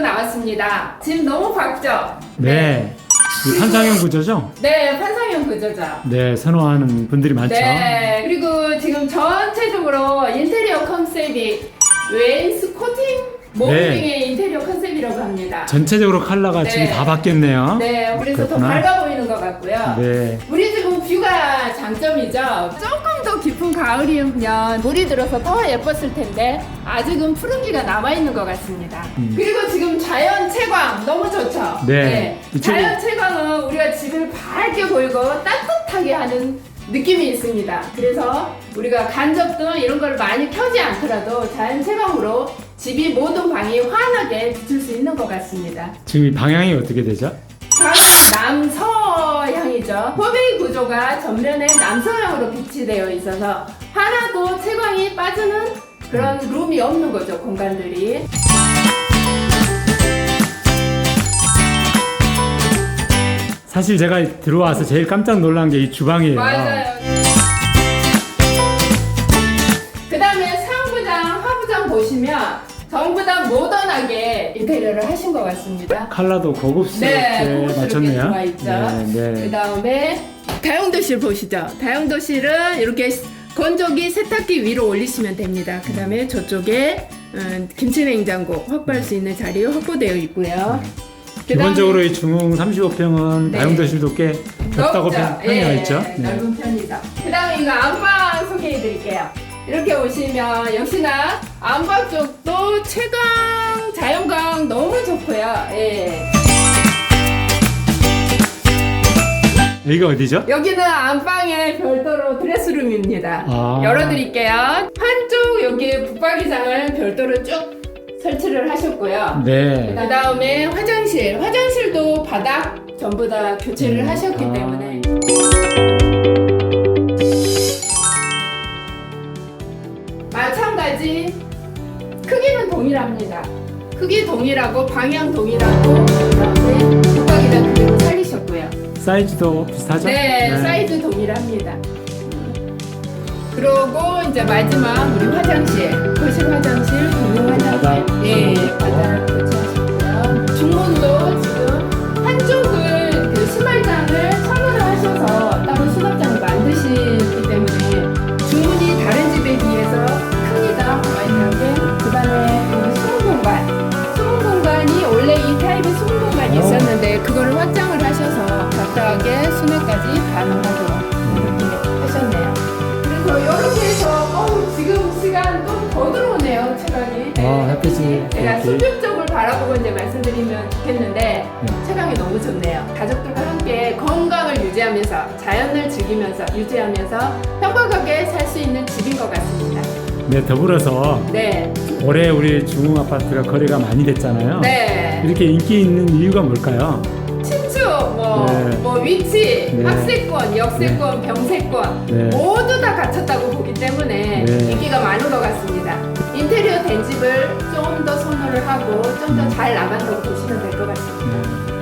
왔습니다. 집 너무 밝죠? 네. 이 판상형 구조죠? 네, 판상형 구조죠. 네, 선호하는 분들이 많죠. 네, 그리고 지금 전체적으로 인테리어 컨셉이 웨인스 코팅 모빙의 인테리어 컨셉이라고 합니다. 전체적으로 컬러가 네. 지금 다 바뀌었네요. 네, 그래서 더 그렇구나. 밝아 보이는 것 같고요. 네. 우리 뷰가 장점이죠. 조금 더 깊은 가을이면 물이 들어서 더 예뻤을 텐데 아직은 푸른기가 남아 있는 것 같습니다. 음. 그리고 지금 자연 채광 너무 좋죠. 네. 이쪽이- 자연 채광은 우리가 집을 밝게 보이고 따뜻하게 하는 느낌이 있습니다. 그래서 우리가 간접등 이런 걸 많이 켜지 않더라도 자연 채광으로 집이 모든 방이 환하게 비출 수 있는 것 같습니다. 지금 이 방향이 어떻게 되죠? 남서 포베이 구조가 전면에 남서향으로 비치되어 있어서 하나도 채광이 빠지는 그런 룸이 없는 거죠, 공간들이. 사실 제가 들어와서 제일 깜짝 놀란 게 이 주방이에요. 맞아요. 그 다음에 상부장, 하부장 보시면 전부 다 모던하게 인테리어를 하신 것 같습니다. 컬러도 고급스럽게 네, 고급스럽게 맞췄네요. 있죠. 네, 그 네. 다음에 다용도실 보시죠. 다용도실은 이렇게 건조기 세탁기 위로 올리시면 됩니다. 그 다음에 저쪽에 음, 김치냉장고 확보할 수 있는 자리 확보되어 있고요. 그다음에 기본적으로 이 중흥 35평은 네. 다용도실도 꽤 넓다고 넓죠. 평- 평이가 예, 있죠. 네. 넓은 편이죠. 그 다음에 이거 안방 소개해 드릴게요. 이렇게 오시면 역시나 안방 쪽도 채광, 자연광 너무 좋고요. 예. 여기가 어디죠? 여기는 안방에 별도로 드레스룸입니다. 아. 열어드릴게요. 한쪽 여기 북박이장을 별도로 쭉 설치를 하셨고요. 네. 그 다음에 화장실. 화장실도 바닥 전부 다 교체를 음, 하셨기 아. 때문에. 마찬가지 크기는 동일합니다. 크기 동일하고 방향 동일하고 그다음에 북박이장 그대로 살리셨고요. 사이즈도 비슷하죠? 네, 사이즈 동일합니다. 그리고 이제 마지막 우리 화장실, 거실 화장실, 공용. 화장실, 예, 바닥 교체하 더 들어오네요 체감이. 아, 햇빛이 제가 이렇게. 수평 쪽을 바라보고 이제 말씀드리면 좋겠는데 네. 체감이 너무 좋네요. 가족들과 함께 건강을 유지하면서 자연을 즐기면서 유지하면서 행복하게 살 수 있는 집인 것 같습니다. 네, 더불어서 네, 올해 우리 중흥 아파트가 거래가 많이 됐잖아요. 네. 이렇게 인기 있는 이유가 뭘까요? 네. 뭐 위치, 네. 학세권, 역세권, 병세권 네. 모두 다 갖췄다고 보기 때문에 네. 인기가 많은 것 같습니다. 인테리어 된 집을 좀 더 선호를 하고 좀 더 잘 나간다고 보시면 될 것